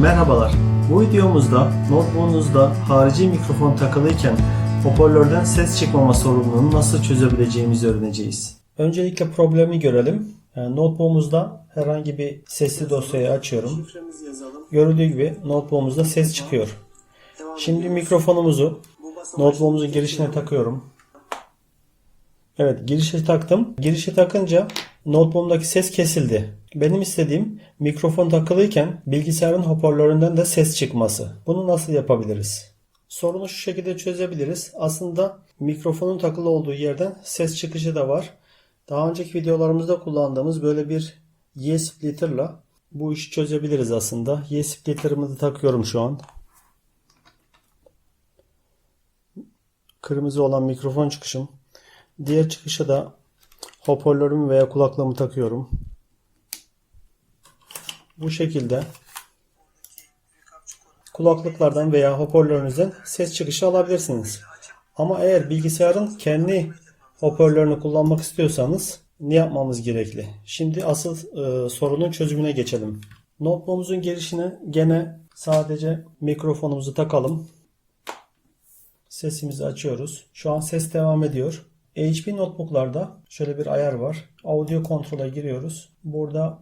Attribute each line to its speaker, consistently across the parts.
Speaker 1: Merhabalar. Bu videomuzda notebook'unuzda harici mikrofon takılıyken hoparlörden ses çıkmama sorununu nasıl çözebileceğimizi öğreneceğiz. Öncelikle problemi görelim. Yani notebook'umuzda herhangi bir sesli dosyayı açıyorum. Gördüğü gibi notebook'umuzda ses çıkıyor. Şimdi mikrofonumuzu notebook'umuzun girişine takıyorum. Evet girişe taktım. Girişe takınca notebook'umdaki ses kesildi. Benim istediğim mikrofon takılıyken bilgisayarın hoparlöründen de ses çıkması. Bunu nasıl yapabiliriz? Sorunu şu şekilde çözebiliriz. Aslında mikrofonun takılı olduğu yerden ses çıkışı da var. Daha önceki videolarımızda kullandığımız böyle bir Y-splitter'la bu işi çözebiliriz aslında. Y-splitter'ımı da takıyorum şu an. Kırmızı olan mikrofon çıkışım. Diğer çıkışa da hoparlörümü veya kulaklığımı takıyorum. Bu şekilde kulaklıklardan veya hoparlörünüzden ses çıkışı alabilirsiniz. Ama eğer bilgisayarın kendi hoparlörünü kullanmak istiyorsanız ne yapmamız gerekli? Şimdi asıl e, sorunun çözümüne geçelim. Notebook'umuzun girişine gene sadece mikrofonumuzu takalım. Sesimizi açıyoruz. Şu an ses devam ediyor. HP notebooklarda şöyle bir ayar var. Audio kontrole giriyoruz. Burada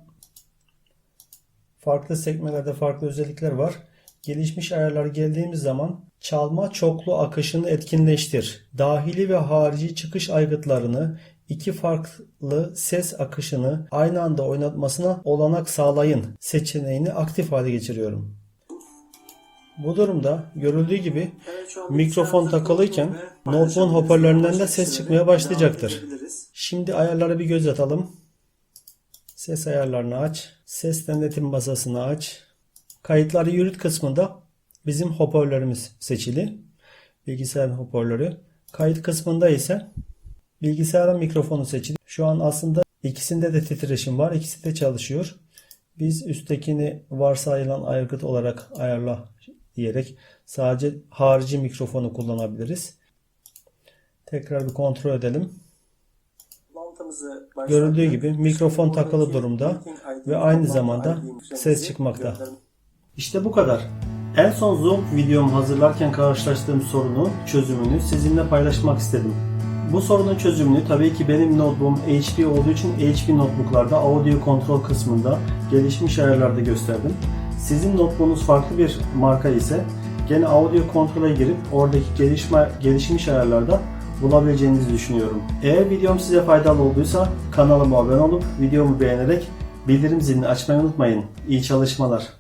Speaker 1: farklı sekmelerde farklı özellikler var. Gelişmiş ayarlar geldiğimiz zaman çalma çoklu akışını etkinleştir. Dahili ve harici çıkış aygıtlarını iki farklı ses akışını aynı anda oynatmasına olanak sağlayın seçeneğini aktif hale geçiriyorum. Bu durumda görüldüğü gibi mikrofon
Speaker 2: bilgisayar ve
Speaker 1: notebook'un hoparlöründen de ses çıkmaya başlayacaktır. Şimdi ayarlara bir göz atalım. Ses ayarlarını aç. Ses denetim masasını aç. Kayıtları yürüt kısmında bizim hoparlörümüz seçili. Bilgisayarın hoparlörü. Kayıt kısmında ise bilgisayarın mikrofonu seçili. Şu an aslında ikisinde de titreşim var. İkisi de çalışıyor. Biz üsttekini varsayılan aygıt olarak ayarla diyerek sadece harici mikrofonu kullanabiliriz. Tekrar bir kontrol edelim. Görüldüğü gibi mikrofon takılı durumda ve aynı zamanda ses çıkmakta. İşte bu kadar. En son Zoom videomu hazırlarken karşılaştığım sorunu, çözümünü sizinle paylaşmak istedim. Bu sorunun çözümünü tabii ki benim notebook'um HP olduğu için HP notebook'larda audio kontrol kısmında gelişmiş ayarlarda gösterdim. Sizin notebook'unuz farklı bir marka ise gene audio kontrole girip oradaki gelişme, gelişmiş ayarlarda bulabileceğinizi düşünüyorum. Eğer videom size faydalı olduysa kanalıma abone olup videomu beğenerek bildirim zilini açmayı unutmayın. İyi çalışmalar.